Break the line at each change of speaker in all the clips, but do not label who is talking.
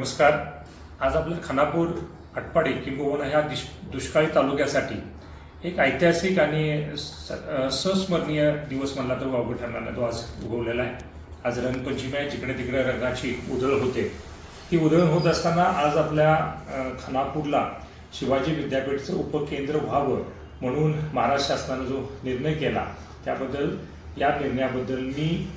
नमस्कार. आज आपलं खानापूर आटपाडी किंबहुना ह्या दिश दुष्काळी तालुक्यासाठी एक ऐतिहासिक आणि स- संस्मरणीय दिवस म्हणला तर वावगं ठरणार तो आज उगवलेला आहे. आज रंगपंचमी आहे. जिकडे तिकडे रंगाची उधळ होते. ती उधळण होत असताना आज आपल्या खानापूरला शिवाजी विद्यापीठचं उपकेंद्र व्हावं म्हणून महाराष्ट्र शासनानं जो निर्णय केला त्याबद्दल या निर्णयाबद्दल मी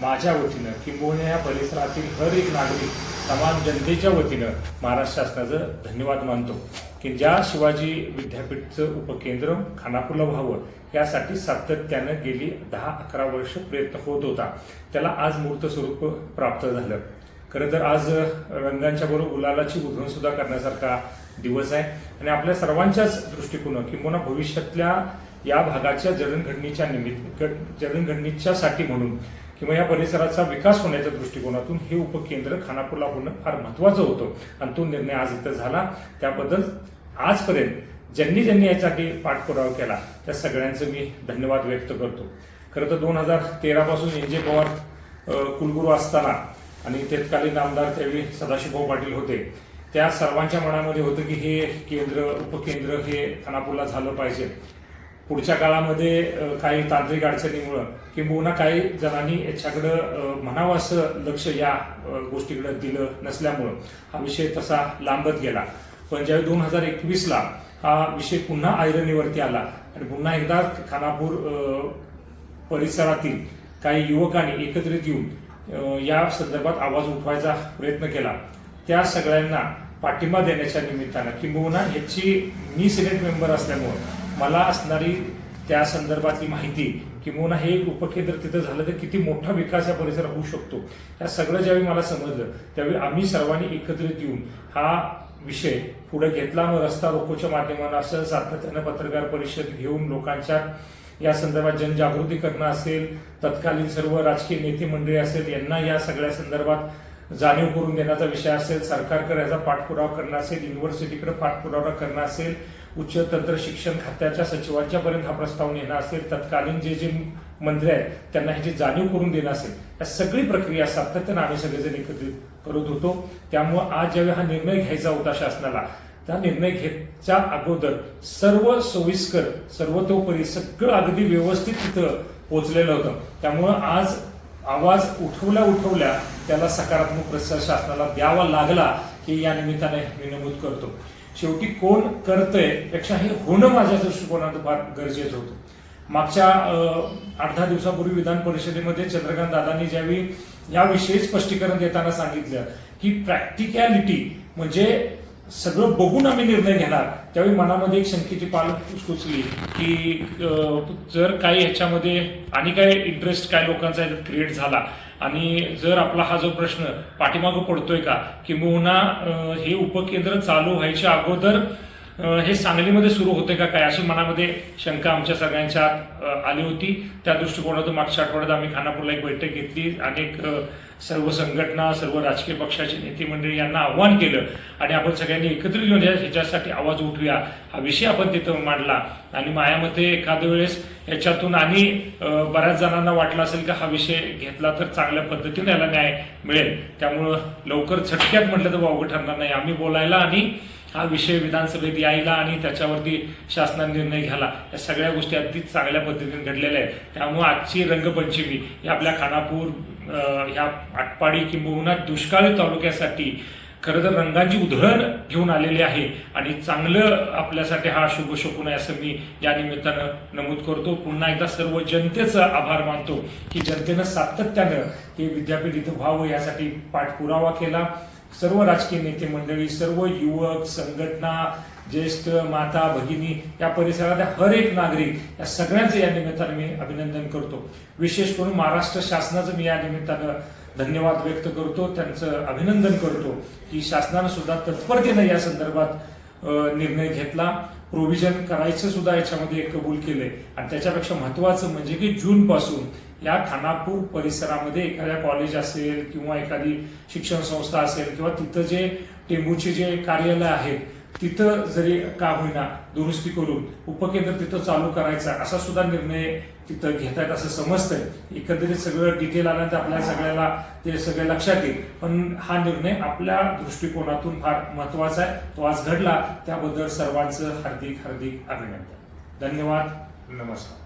माझ्या वतीनं किंबहुना या परिसरातील हर एक नागरिक तमाम जनतेच्या वतीनं महाराष्ट्र शासनाचं धन्यवाद मानतो की ज्या शिवाजी विद्यापीठचं उपकेंद्र खानापूरला व्हावं यासाठी सातत्यानं गेली दहा अकरा वर्ष प्रयत्न होत होता. त्याला आज मूर्त स्वरूप प्राप्त झालं. खरं तर आज रंगांच्या बरोबर गुलालाची उधळण सुद्धा करण्यासारखा दिवस आहे. आणि आपल्या सर्वांच्याच दृष्टिकोनं किंबहुना भविष्यातल्या या भागाच्या जडणघडणीच्या निमित्त गट- जडणघडणीच्यासाठी म्हणून किंवा या परिसराचा विकास होण्याच्या दृष्टिकोनातून हे उपकेंद्र खानापूरला होणं फार महत्वाचं होतं. आणि तो निर्णय आज इथं झाला. त्याबद्दल आजपर्यंत ज्यांनी ज्यांनी यासाठी पाठपुरावा केला त्या सगळ्यांचं मी धन्यवाद व्यक्त करतो. खरं तर दोन हजार तेरापासून एन जे पवार कुलगुरू असताना आणि तत्कालीन आमदार त्यावेळी सदाशिवभाऊ पाटील होते त्या सर्वांच्या मनामध्ये होतं की हे केंद्र उपकेंद्र हे खानापूरला झालं पाहिजे. पुढच्या काळामध्ये काही तांत्रिक अडचणीमुळं किंबहुना काही जणांनी याच्याकडं म्हणावं असं लक्ष या गोष्टीकडे दिलं नसल्यामुळं हा विषय तसा लांबत गेला. पण ज्यावेळी दोन हजार एकवीसला हा विषय पुन्हा ऐरणीवरती आला आणि पुन्हा एकदा खानापूर परिसरातील काही युवकांनी एकत्रित येऊन या संदर्भात आवाज उठवायचा प्रयत्न केला. त्या सगळ्यांना पाठिंबा देण्याच्या निमित्तानं किंबहुना ह्याची मी सिनेट मेंबर असल्यामुळं मला असणारी त्या संदर्भातली माहिती किंवा हे उपकेंद्र तिथं झालं तर किती मोठा विकास या परिसरात होऊ शकतो. या सगळं ज्यावेळी मला समजलं त्यावेळी आम्ही सर्वांनी एकत्रित येऊन हा विषय पुढे घेतला मग रस्ता रोकोच्या माध्यमानं असं सातत्यानं पत्रकार परिषद घेऊन लोकांच्या या संदर्भात जनजागृती करणं असेल तत्कालीन सर्व राजकीय नेते मंडळी असेल यांना या सगळ्या संदर्भात जाणीव करून देण्याचा विषय असेल सरकारकडे याचा पाठपुरावा करणं असेल युनिव्हर्सिटीकडे पाठपुरावा करणं असेल उच्च तंत्र शिक्षण खात्याच्या सचिवांच्या पर्यंत हा प्रस्ताव नेणं असेल तत्कालीन जे जे मंत्री आहेत त्यांना ह्याची जाणीव करून देणं असेल या सगळी प्रक्रिया सातत्यानं आम्ही सगळेजण एकत्रित करत होतो. त्यामुळं आज ज्यावेळी हा निर्णय घ्यायचा होता शासनाला त्या निर्णय घेतच्या अगोदर सर्व सोयीस्कर सर्वतोपरी सगळं अगदी व्यवस्थित तिथं पोचलेलं होतं. त्यामुळं आज आवाज उठवल्या उठवल्या त्याला सकारात्मक प्रसार शासनाला द्यावा लागला हे या निमित्ताने मी नमूद करतो. शेवटी कोण करतंयपेक्षा हे होणं माझ्या दृष्टिकोनात फार गरजेचं होतं. मागच्या आठ दहा दिवसापूर्वी विधान परिषदेमध्ये चंद्रकांत दादांनी ज्यावेळी याविषयी स्पष्टीकरण देताना सांगितलं की प्रॅक्टिकॅलिटी म्हणजे सगळं बघून आम्ही निर्णय घेणार. त्यावेळी मनामध्ये एक शंकेची पाल सुचली की जर काही ह्याच्यामध्ये आणि काय इंटरेस्ट काय लोकांचा याच्यात क्रिएट झाला आणि जर आपला हा जो प्रश्न पाठीमागं पडतोय का किंबहुना हे उपकेंद्र चालू व्हायच्या अगोदर हे सांगलीमध्ये सुरू होते का काय? अशी मनामध्ये शंका आमच्या सगळ्यांच्या आत आली होती. त्या दृष्टिकोनातून मागच्या आठवड्यात आम्ही खानापूरला एक बैठक घेतली. अनेक सर्व संघटना सर्व राजकीय पक्षाचे नेते मंडळी यांना आव्हान केलं. आणि आपण सगळ्यांनी एकत्रित येऊन या- ह्याच्यासाठी आवाज उठूया हा विषय आपण तिथं मांडला. आणि मायामध्ये एखाद्या वेळेस याच्यातून आणि बऱ्याच जणांना वाटलं असेल की हा विषय घेतला तर चांगल्या पद्धतीने याला न्याय मिळेल. त्यामुळं लवकर झटक्यात म्हटलं तर वावगं ठरणार नाही. आम्ही बोलायला आणि हा विषय विधानसभेत यायला आणि त्याच्यावरती शासनाने निर्णय घ्यायला या सगळ्या गोष्टी अगदी चांगल्या पद्धतीने घडलेल्या आहेत. त्यामुळे आजची रंगपंचमी ही आपल्या खानापूर ह्या आटपाडी किंबहुना दुष्काळी तालुक्यासाठी खरं तर रंगाची उधळण घेऊन आलेली आहे आणि चांगलं आपल्यासाठी हा शुभ शकून आहे असं मी या निमित्तानं नमूद करतो. पुन्हा एकदा सर्व जनतेचं आभार मानतो की जनतेनं सातत्यानं हे विद्यापीठ इथं व्हावं यासाठी पाठपुरावा केला. सर्व राजकीय नेते मंडळी सर्व युवक संघटना ज्येष्ठ माता भगिनी या परिसरातल्या हर एक नागरिक या सगळ्यांचं या निमित्तानं मी अभिनंदन करतो. विशेष करून महाराष्ट्र शासनाचं मी या निमित्तानं धन्यवाद व्यक्त करतो त्यांचं अभिनंदन करतो की शासनानं सुद्धा तत्परतेनं या संदर्भात निर्णय घेतला. प्रोव्हिजन करायचं सुद्धा याच्यामध्ये कबूल केलंय. आणि त्याच्यापेक्षा महत्वाचं म्हणजे की जूनपासून या खानापूर परिसरामध्ये एखाद्या कॉलेज असेल किंवा एखादी शिक्षण संस्था असेल किंवा तिथं जे टेंबूचे जे कार्यालय आहेत तिथं जरी का होईना दुरुस्ती करून उपकेंद्र तिथं चालू करायचा असा सुद्धा निर्णय तिथं घेतायत असं समजतंय. एकंदरीत सगळं डिटेल आल्यानंतर आपल्या सगळ्याला ते सगळे लक्षात येईल. पण हा निर्णय आपल्या दृष्टिकोनातून फार महत्त्वाचा आहे. तो आज घडला. त्याबद्दल सर्वांचं हार्दिक हार्दिक अभिनंदन. धन्यवाद. नमस्कार.